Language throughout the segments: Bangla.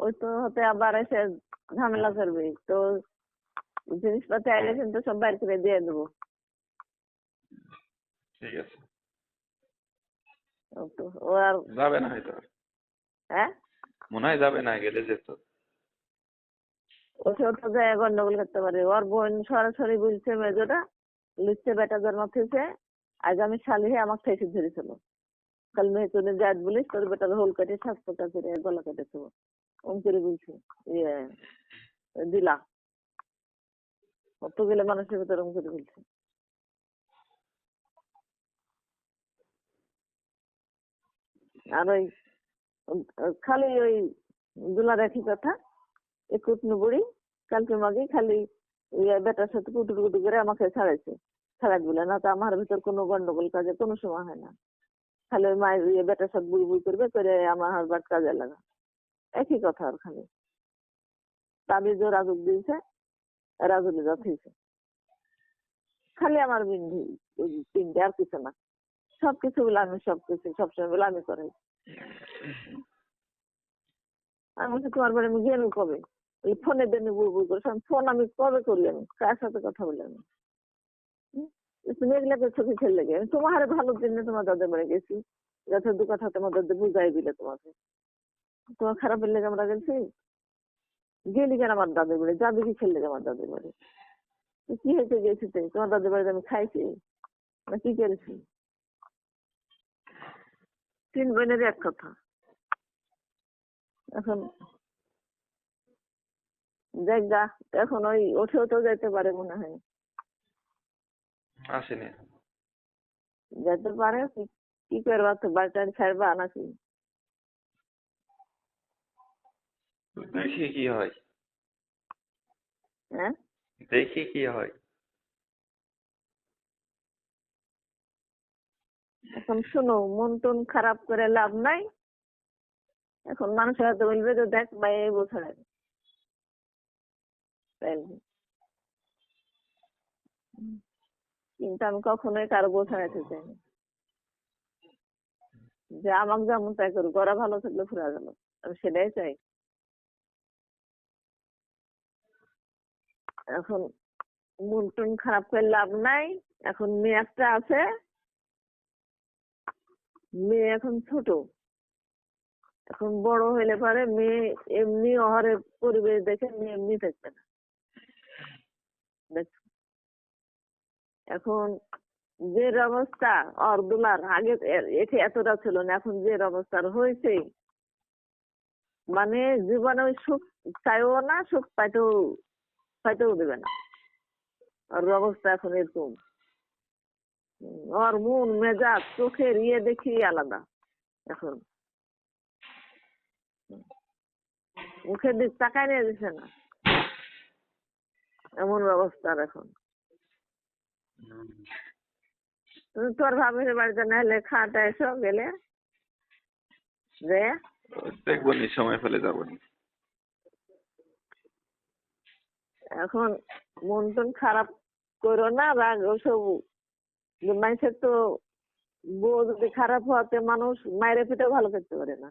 ওই তো হতে আবার এসে ঝামেলা করবে। তো জিনিসপাতি আইলে কিন্তু সব বাইর করে দিয়ে দেবো। ঠিক আছে। ও আর যাবে না হয়তো। হ্যাঁ? মনে হয় যাবে না গেলে যেত। তো যায় গন্ডগোল করতে পারে। ওর বোন সরাসরি বলছে মেজোটা লিখছে বেটা জন্ম থেকে আজ আমি শালিহে আমাকে ঠেসে ধরেছিল। কাল মেয়ে চলে যাত বলিস তোর বেটার হোল কেটে সাতটা করে গলা কেটে দেবো। ওম করে বলছে। ইয়ে দিলা। অত গেলে মানুষের ভেতর ওম করে বলছে। আর ওই, খালি ওই দুলার একই কথা, এ কুটনু বুড়ি, কালকে মাগে খালি ইয়ে বেটার সাথে কুটু কুটু করে আমাকে ছাড়াইছে। ছাড়াই বলে, না তো আমার ভিতর কোনো গন্ডগোল কাজে কোনো সময় হয় না। খালি ওই মায়ের ইয়ে বেটার সাথে বুড়ি বুড়ি করবে, করে আমার হাজবার কাজে লাগা একই কথা খালি তাবিজও রাজুক দিয়েছে রাজুলি যত হয়েছে খালি আমার বিন্ধি তিনটে আর কিছু না। সব কিছু বলে আমি সব কিছু সবসময় বলে আমি আমি বলছি, তোমার বাড়ি আমি গেলাম কবে? ফোনে করে। ফোন আমি কবে করলাম কার সাথে কথা বললাম তুমি এগুলাকে ছবি ফেললে গে। তোমার ভালো দিনে তোমার দাদের বাড়ি গেছি। যাতে দু কথা তোমার দাদা বুঝাই দিলে তোমাকে। তোমার খারাপের লেগে আমরা গেছি। গেলি কেন আমার দাদের বাড়ি? যাবি কি খেললে আমার দাদের বাড়ি? কি হয়েছে গেছি তো? তোমার দাদের বাড়িতে আমি খাইছি? না কি করেছি? তিন বোনের এক কথা। এখন দেখ গা এখন ওই ওঠেও তো যেতে পারে মনে হয়। আসেনি। যেতে পারে কি- কি করবা? তো বাড়িটা ছাড়বা নাকি? দেখি কি হয়। হ্যাঁ? দেখি কি হয়। এখন শোনো মন টন খারাপ করে লাভ নাই। এখন মানুষের হাতে বলবে যে দেখ এই বছর। কিন্তু আমি কখনোই কারও বোঝাইতে চাই না। যে আমাকে যেমন তাই করুক ওরা ভালো থাকলে ফুরা গেল আমি সেটাই চাই। এখন মন টন খারাপ করে লাভ নাই। এখন মেয়ে একটা আছে। মেয়ে এখন ছোট। এখন বড় হইলে পারে মেয়ে এমনি অহারে পরিবেশ দেখে মেয়ে এমনি থাকবে না। এখন যে অবস্থা, অর্দুলার আগে এটি এতটা ছিল না, এখন যে অবস্থার হয়েছে মানে জীবনে সুখ চাইও না, সুখ পাইতেও পাইতেও দেবে না। ওর অবস্থা এখন এরকম। ওর মন, মেজাজ, চোখের ইয়ে দেখি আলাদা এখন। মুখের দিক তাকায় নিয়ে দিছে না। এমন ব্যবস্থা এখন। তুমি তোর ভাবির বাড়িতে নাহলে খাটা এসো গেলে? যে? দেখব নি, সময় ফেলে যাব নি এখন মন টন খারাপ করো না, রাগ ওসব মানুষের তো বউ যদি খারাপ হওয়াতে মানুষ মায়ের পিঠে ভালো করতে পারে না।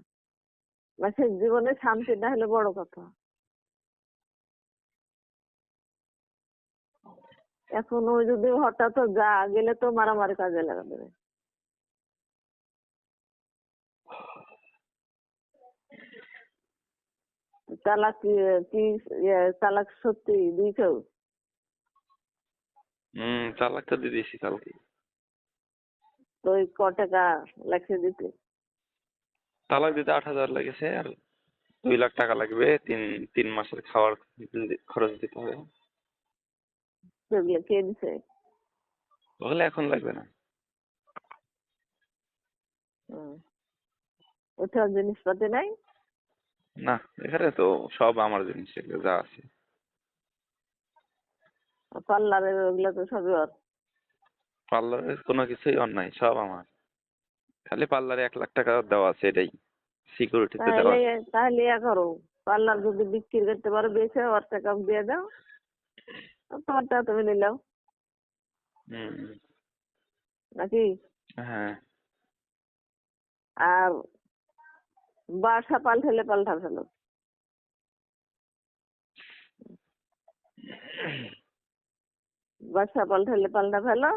মানুষের জীবনে শান্তি না হলে বড় কথা। এখন ওই যদি হঠাৎ যা গেলে তো মারামারি কাজে লাগা তালাক কি- তালাক সত্যি দিয়েছ হম চালাক তো দিয়ে দিয়েছি কালকে। তো ক টাকা লাগছে দিতে? তালাক দিতে আট হাজার লেগেছে আর দুই লাখ টাকা লাগবে তিন তিন মাসের খাওয়ার খরচ দিতে হবে। সেগুলো কে দিছে? ওগুলো এখন লাগবে না। ওঠার জিনিসপাতি নাই? না এখানে তো সব আমার জিনিস এগুলো যা আছে। পার্লারের ওগুলো তো সবই ওর। পার্লারের কোনো কিছুই অন্যায় সব আমার। খালি পার্লারে এক লাখ টাকা দেওয়া আছে এটাই সিকিউরিটিতে দেওয়া তাহলে ইয়া করো পার্লার যদি বিক্রি করতে পারো বেছে ওর টাকা দিয়ে দাও আর তোমারটা তুমি নিলাও। নাকি? হ্যাঁ। আর বাসা পাল্টালে পাল্টা ফেলো বাসা পাল্টালে পাল্টা ফেলো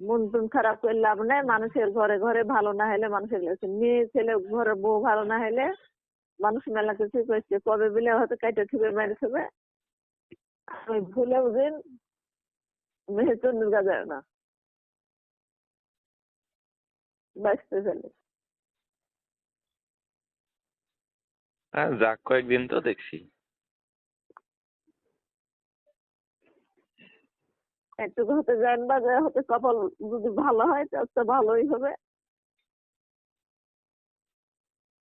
মন টুন খারাপ করে লাভ নাই, মানুষের ঘরে ঘরে ভালো না হলে মানুষের মেয়ে, ছেলে, ঘরে বউ ভালো না হলে মানুষ মেলা কিছু করছে? কবে বিলে হয়তো কাইটে ঠুকে মেরে ছবে আমি ভুলেও দিন মেয়ে দুর্গা যায় না। বাঁচতে হ্যাঁ যাক কয়েকদিন তো দেখছি। একটু হতে যান বা হতে কপাল যদি ভালো হয় তো ভালোই হবে।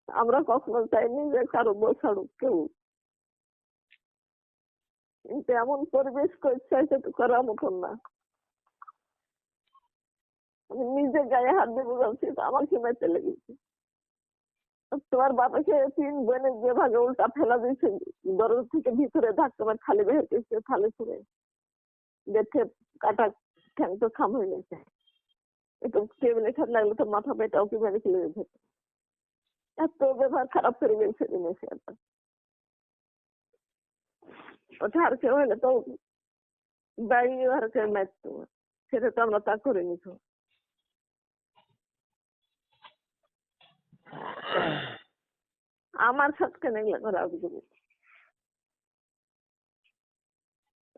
আমরা কখনো চাইনি যে কারও বউ ছাড়ুক কেউ। কিন্তু এমন পরিবেশ করছে সেটা করার মতন না। আমি নিজে গায়ে হাত দিয়ে বোঝাচ্ছি আমার কি মেতে লেগেছে তোমার বাবাকে তিন বোনের যে ভাগে উল্টা ফেলা দিয়েছে। দরজা থেকে ভিতরে ধাক্কা মার বের করছে খালি ছুড়ে। দেখে কাটা ঠ্যাং তো খাম হয়ে গেছে। একটু টেবিলে তো মাথা পেটাও কি মেরে গেছে এত ব্যবহার, খারাপ করে গেছে একটা ওটা আর কেউ হলে তো বাড়ি আর কেউ সেটা তো আমরা তা করে নিত আমার সাথে কেন এগুলো করা হবে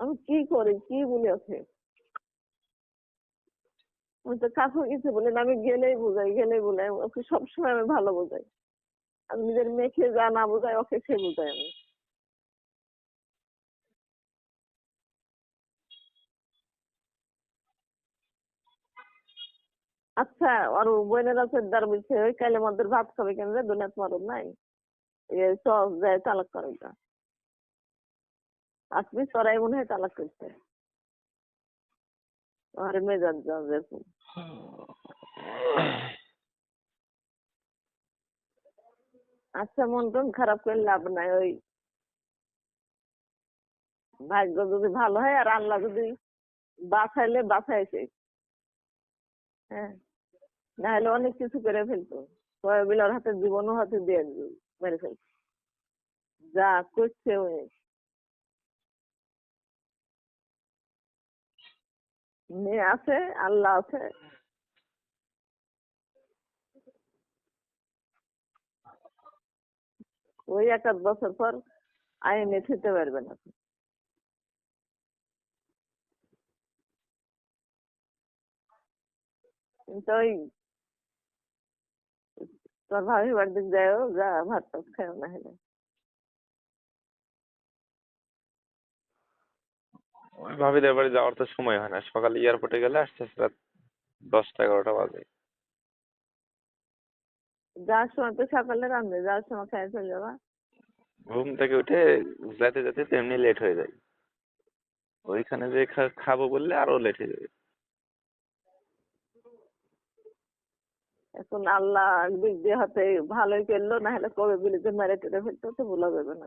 আমি কি করি, কি বলে ওঠে আমি তো কাকু কিছু বলি না, আমি গেলেই বোঝাই গেলেই বোঝাই। ওকে সবসময় আমি ভালো বোঝাই। আমি নিজের মেয়েকে যা না বোঝাই, ওকে সে বোঝাই আমি। আচ্ছা আর বোনেরা সর্দার বলছে, ওই কালে মধ্যে ভাত খাবে কেন রে? দুনিয়াত মারুন নাই? সব যায় তালাক করে ওটা আপনি সরাই মনে হয় তালাক করছে। আর মেজাজ যা যেরকম আচ্ছা মন টন খারাপ করে লাভ নাই, ওই ভাগ্য যদি ভালো হয় আর আল্লাহ যদি বাঁচাইলে বাঁচাইছে হ্যাঁ না হলে অনেক কিছু করে ফেলতো। বিলার হাতে জীবনও হাতে দিয়ে দিবে, মেরে ফেলতো যা করছে মেয়ে আছে আল্লাহ আছে ওই এক বছর পর আইনে খেতে পারবে না কিন্তু ওই তোর ভাবি বাড়িতে যাও যা ভাত টাত খাও না হলে ওই ভাবিদের বাড়ি যাওয়ার তো সময় হয় না। সকালে এয়ারপোর্টে গেলে আসতে আসতে রাত দশটা এগারোটা বাজে। যাওয়ার সময় তো সকালে রান্ধবে যাওয়ার সময় খাই চলে যাবা ঘুম থেকে উঠে যেতে যেতে তেমনি লেট হয়ে যায়। ওইখানে যে খাব বললে আরও লেট হয়ে যাবে। এখন আল্লাহ দিক দিয়ে হাতে ভালোই করল না হলে কবে যে মেরে টেরে ফেলতো, তো ভুলা যাবে না।